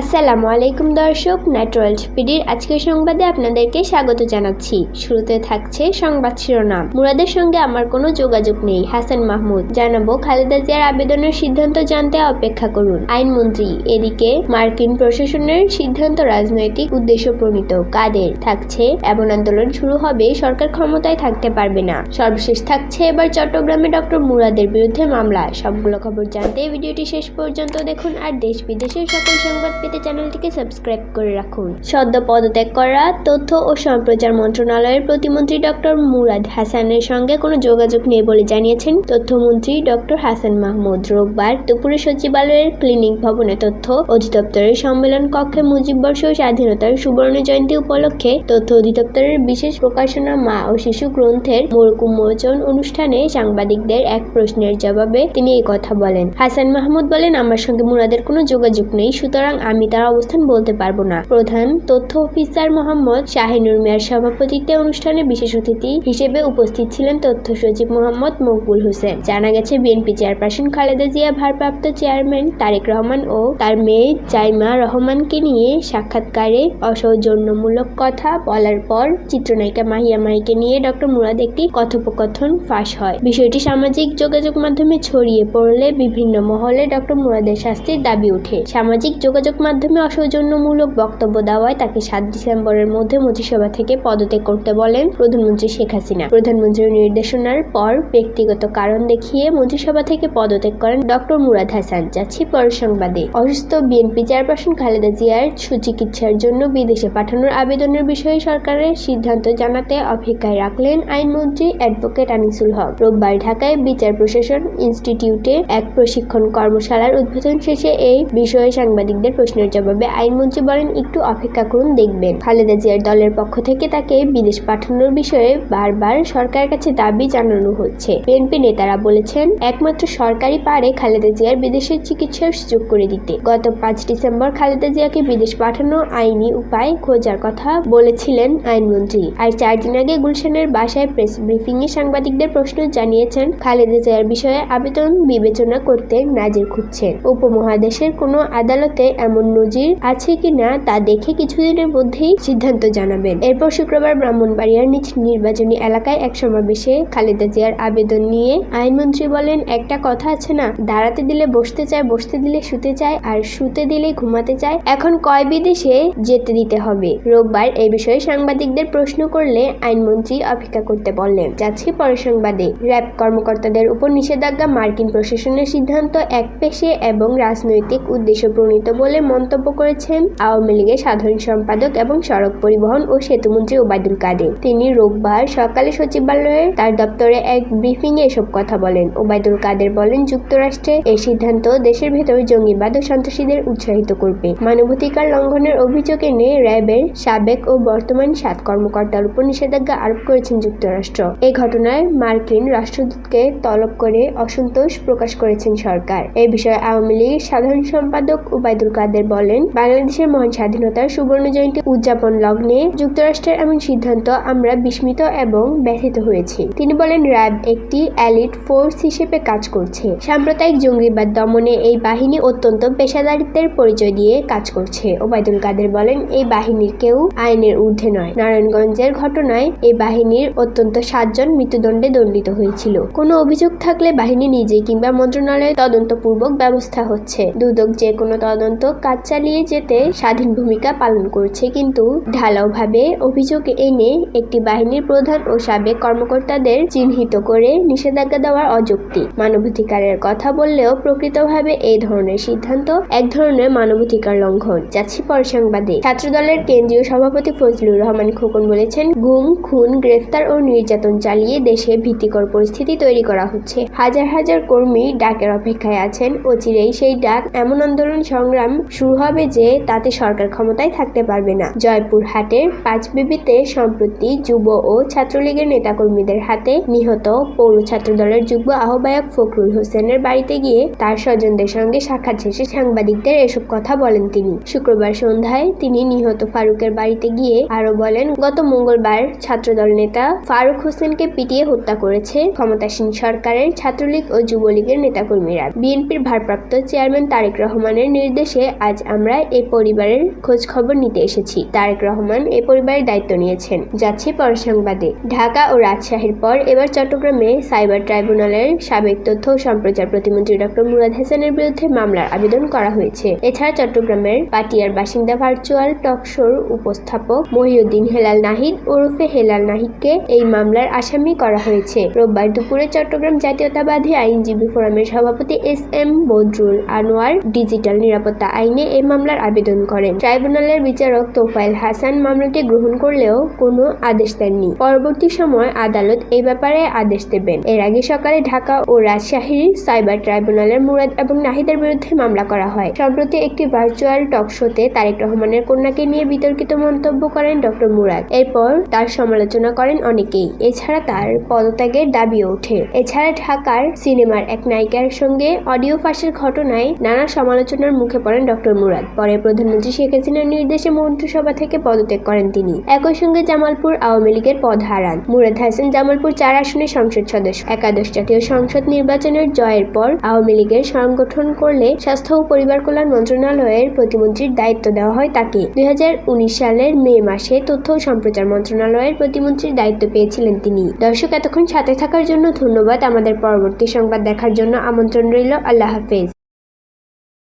আসসালামু আলাইকুম দর্শক ন্যাটোরাল স্পিডির আজকের সংবাদে আপনাদেরকে স্বাগত জানাচ্ছি। শুরুতে থাকছে সংবাদ শিরোনাম। মুরাদের সঙ্গে আমার কোনো যোগাযোগ নেই, হাসান মাহমুদ। জানাব খালেদা জিয়ার আবেদনের সিদ্ধান্ত জানতে অপেক্ষা করুন। আইনমন্ত্রী, এদিকে মার্কিন প্রশাসনের সিদ্ধান্ত রাজনৈতিক উদ্দেশ্য প্রণীত কাদের? থাকছে, এমন আন্দোলন শুরু হবে, সরকার ক্ষমতায় থাকতে পারবে না। সর্বশেষ থাকছে এবার চট্টগ্রামে ডক্টর মুরাদের বিরুদ্ধে মামলা। সবগুলো খবর জানতে ভিডিওটি শেষ পর্যন্ত দেখুন, আর দেশ বিদেশের সকল সংবাদ পেতে চ্যানেলটিকে সাবস্ক্রাইব করে রাখুন। সদ্য পদত্যাগ করা তথ্য ও সম্প্রচার মন্ত্রণালয়ের প্রতিমন্ত্রী ডক্টর মুরাদ হাসানের সঙ্গে কোনো যোগাযোগ নেই বলে জানিয়েছেন তথ্যমন্ত্রী ডক্টর হাসান মাহমুদ। রোববার দুপুরে সচিবালয়ের ক্লিনিক ভবনে তথ্য অধিদপ্তরের সম্মেলন কক্ষে মুজিববর্ষ ও স্বাধীনতার সুবর্ণ জয়ন্তী উপলক্ষে তথ্য অধিদপ্তরের বিশেষ প্রকাশনা মা ও শিশু গ্রন্থের মোড়ক উন্মোচন অনুষ্ঠানে সাংবাদিকদের এক প্রশ্নের জবাবে তিনি এই কথা বলেন। হাসান মাহমুদ বলেন, আমার সঙ্গে মুরাদের কোনো যোগাযোগ নেই, সুতরাং আমি তার অবস্থান বলতে পারব না। প্রধান তথ্য অফিসার মোহাম্মদ শাহিনুর মিয়ার সভাপতিত্বে অনুষ্ঠানে বিশেষ অতিথি হিসেবে উপস্থিত ছিলেন তথ্য সচিব মোহাম্মদ মকবুল হোসেন। জানা গেছে, বিএনপি চেয়ারপারসন খালেদা জিয়া, ভারপ্রাপ্ত চেয়ারম্যান তারেক রহমান ও তার মেয়ে জাইমা রহমানকে নিয়ে সাক্ষাৎকারে অসৌজন্যমূলক কথা বলার পর চিত্রনায়িকা মাহিয়া মাহিকে নিয়ে ডক্টর মুরাদ একটি কথোপকথন ফাঁস হয়। বিষয়টি সামাজিক যোগাযোগ মাধ্যমে ছড়িয়ে পড়লে বিভিন্ন মহলে ডক্টর মুরাদের শাস্তির দাবি ওঠে। সামাজিক যোগাযোগ মাধ্যমে অসৌজন্যমূলক বক্তব্য দেওয়ায় তাকে সাত ডিসেম্বরের মধ্যে মন্ত্রিসভা থেকে পদত্যাগ করতে বলেন প্রধানমন্ত্রী শেখ হাসিনা। প্রধানমন্ত্রীর নির্দেশনার পর ব্যক্তিগত কারণ দেখিয়ে মন্ত্রিসভা থেকে পদত্যাগ করেন ডক্টর মুরাদ হাসান যাচ্ছি পরের সংবাদে। অসুস্থ বিএনপি চেয়ারপারসন খালেদা জিয়ার সুচিকিৎসার জন্য বিদেশে পাঠানোর আবেদনের বিষয়ে সরকারের সিদ্ধান্ত জানাতে অপেক্ষায় রাখলেন আইনমন্ত্রী অ্যাডভোকেট আনিসুল হক। রোববার ঢাকায় বিচার প্রশাসন ইনস্টিটিউটে এক প্রশিক্ষণ কর্মশালার উদ্বোধন শেষে এই বিষয়ে সাংবাদিকদের প্রশ্নের জবাবে আইনমন্ত্রী বলেন, একটু অপেক্ষা করুন, দেখবেন। খালেদা জিয়ার দলের পক্ষ থেকে তাকে বিদেশ পাঠানোর বিষয়ে বারবার সরকারের কাছে দাবি জানানো হচ্ছে। বিএনপি নেতারা বলেছেন, একমাত্র সরকারই পারে খালেদা জিয়ার বিদেশের চিকিৎসার সুযোগ করে দিতে। গত পাঁচ ডিসেম্বর খালেদা জিয়াকে বিদেশ পাঠানো আইনি উপায় খোঁজার কথা বলেছিলেন আইনমন্ত্রী। আর চার দিন আগে গুলশানের বাসায় প্রেস ব্রিফিং এ সাংবাদিকদের প্রশ্ন জানিয়েছেন, খালেদা জিয়ার বিষয়ে আবেদন বিবেচনা করতে নাজির খুঁজছেন। উপমহাদেশের কোনো আদালতে এমন নজির আছে কিনা তা দেখে কিছুদিনের মধ্যেই সিদ্ধান্ত জানাবেন। এরপর শুক্রবার ব্রাহ্মণবাড়িয়ার নিজ নির্বাচনী এলাকায় এক সমাবেশে খালেদা জিয়ার আবেদন নিয়ে আইনমন্ত্রী বলেন, একটা কথা আছে না, দাঁড়াতে দিলে বসতে চায়, বসতে দিলে শুতে চায়, আর শুতে দিলে ঘুমাতে চায়। এখন কয় বিদেশে যেতে দিতে হবে? রোববার এই বিষয়ে সাংবাদিকদের প্রশ্ন করলে আইনমন্ত্রী অপেক্ষা করতে বললেন, যাচ্ছি পরের সংবাদে। র্যাব কর্মকর্তাদের উপর নিষেধাজ্ঞা মার্কিন প্রশাসনের সিদ্ধান্ত এক পেশে এবং রাজনৈতিক উদ্দেশ্য প্রণীত বলে মন্তব্য করেছেন আওয়ামী লীগের সাধারণ সম্পাদক এবং সড়ক পরিবহন ও সেতুমন্ত্রী ওবায়দুল কাদের। তিনি রোববার সকালে সচিবালয়ে তার দপ্তরে এক ব্রিফিং এ এসব কথা বলেন। ওবায়দুল কাদের বলেন, যুক্তরাষ্ট্রে এই সিদ্ধান্ত দেশের ভেতর জঙ্গিবাদ ও সন্ত্রাসীদের উৎসাহিত করবে। মানবাধিকার লঙ্ঘনের অভিযোগ এনে র্যাবের সাবেক ও বর্তমান সাত কর্মকর্তার উপর নিষেধাজ্ঞা আরোপ করেছেন যুক্তরাষ্ট্র। এই ঘটনায় মার্কিন রাষ্ট্রদূতকে তলব করে অসন্তোষ প্রকাশ করেছেন সরকার। এ বিষয়ে আওয়ামী লীগের সাধারণ সম্পাদক ওবায়দুল কাদের বলেন, বাংলাদেশের মহান স্বাধীনতার সুবর্ণ জয়ন্তী উদযাপন লগ্নে যুক্তরাষ্ট্রের এমন সিদ্ধান্ত আমরা বিস্মিত এবং ব্যথিত হয়েছি। তিনি বলেন, র্যাব একটি অ্যালিট ফোর্স হিসেবে কাজ করছে। সাম্প্রদায়িক জঙ্গিবাদ দমনে এই বাহিনী অত্যন্ত পেশাদারিত্বের পরিচয় দিয়ে কাজ করছে। ওবায়দুল কাদের বলেন, এই বাহিনীর কেউ আইনের ঊর্ধ্বে নয়। নারায়ণগঞ্জের ঘটনায় এই বাহিনীর অত্যন্ত সাতজন মৃত্যুদণ্ডে দণ্ডিত হয়েছিল। কোনো অভিযোগ থাকলে বাহিনী নিজে কিংবা মন্ত্রণালয়ে তদন্তপূর্বক ব্যবস্থা হচ্ছে। দুদক যে কোনো তদন্ত কাজ চালিয়ে যেতে স্বাধীন ভূমিকা পালন করছে, কিন্তু ঢালাওভাবে অভিযোগ এনে একটি বাহিনীর প্রধান ও সাবেক কর্মকর্তাদের চিহ্নিত করে নিষেধাজ্ঞা দেওয়ার অযুক্তি। মানবাধিকারের কথা বললেও প্রকৃতভাবে এই ধরনের সিদ্ধান্ত এক ধরনের মানবাধিকার লঙ্ঘন, যাচ্ছি পর সংবাদে ছাত্রদলের কেন্দ্রীয় সভাপতি ফজলুর রহমান খোকন বলেছেন, গুম, খুন, গ্রেফতার ও নির্যাতন চালিয়ে দেশে ভীতিকর পরিস্থিতি তৈরি করা হচ্ছে। হাজার হাজার কর্মী ডাকের অপেক্ষায় আছেন, অচিরেই সেই ডাক এমন আন্দোলন সংগ্রাম শুরু হবে যে তাতে সরকার ক্ষমতায় থাকতে পারবে না। জয়পুরহাটের পাঁচবিবিতে সম্প্রতি যুব ও ছাত্রলীগের নেতাকর্মীদের হাতে নিহত পৌর ছাত্র দলের যুগ্ম আহ্বায়ক ফখরুল হোসেনের বাড়িতে গিয়ে তার স্বজনদের সঙ্গে সাক্ষাৎ শেষে সাংবাদিকদের এসব কথা বলেন তিনি। শুক্রবার সন্ধ্যায় তিনি নিহত ফারুকের বাড়িতে গিয়ে আরও বলেন, গত মঙ্গলবার ছাত্রদল নেতা ফারুক হোসেনকে পিটিয়ে হত্যা করেছে ক্ষমতাসীন সরকারের ছাত্রলীগ ও যুবলীগের নেতাকর্মীরা। বিএনপির ভারপ্রাপ্ত চেয়ারম্যান তারেক রহমানের নির্দেশে আজ আমরা এই পরিবারের খোঁজ খবর নিতে এসেছি। তারেক রহমান এই পরিবারের দায়িত্ব নিয়েছেন। যাচ্ছে পর সংবাদে ঢাকা ও রাজশাহীর পর এবার চট্টগ্রামে সাইবার ট্রাইব্যুনালের সাবেক তথ্য ও সম্প্রচার প্রতিমন্ত্রী ডক্টর মুরাদ হাসানের বিরুদ্ধে মামলার আবেদন করা হয়েছে। এছাড়া চট্টগ্রামের পাটিয়ার বাসিন্দা ভার্চুয়াল টক শোর উপস্থাপক মহিউদ্দিন হেলাল নাহিদ ওরফে হেলাল নাহিদকে এই মামলার আসামি করা হয়েছে। রোববার দুপুরে চট্টগ্রাম জাতীয়তাবাদী আইনজীবী ফোরামের সভাপতি S M Badrul Anwar digital নিরাপত্তা আইনে এই মামলার আবেদন করেন। ট্রাইব্যুনালের বিচারক তোফাইল হাসান মামলাটি গ্রহণ করলেও কোনো আদেশ দেননি। পরবর্তী সময় আদালত এই ব্যাপারে আদেশ দেবেন। এর আগে সকালে ঢাকা ও রাজশাহীর সাইবার ট্রাইব্যুনালের মুরাদ এবং নাহিদের বিরুদ্ধে মামলা করা হয়। সম্প্রতি একটি ভার্চুয়াল টক শোতে তারেক রহমানের কন্যাকে নিয়ে বিতর্কিত মন্তব্য করেন ডক্টর মুরাদ। এরপর তার সমালোচনা করেন অনেকেই। এছাড়া তার পদত্যাগের দাবিও ওঠে। এছাড়া ঢাকার সিনেমার এক নায়িকার সঙ্গে অডিও ফাঁসের ঘটনায় নানা সমালোচনার মুখে পড়েন ডক্টর মুরাদ। পরে প্রধানমন্ত্রী শেখ হাসিনার নির্দেশে মন্ত্রিসভা থেকে পদত্যাগ করেন তিনি। একই সঙ্গে জামালপুর আওয়ামী লীগের পদ হারান। মুরাদ হাসান জামালপুর চার আসনের সংসদ সদস্য। একাদশ জাতীয় সংসদ নির্বাচনের জয়ের পর আওয়ামী লীগের সংগঠন করলে স্বাস্থ্য ও পরিবার কল্যাণ মন্ত্রণালয়ের প্রতিমন্ত্রীর দায়িত্ব দেওয়া হয় তাকে। দুই হাজার উনিশ সালের মে মাসে তথ্য ও সম্প্রচার মন্ত্রণালয়ের প্রতিমন্ত্রীর দায়িত্ব পেয়েছিলেন তিনি। দর্শক, এতক্ষণ সাথে থাকার জন্য ধন্যবাদ। আমাদের পরবর্তী সংবাদ দেখার জন্য আমন্ত্রণ রইল। আল্লাহ হাফেজ।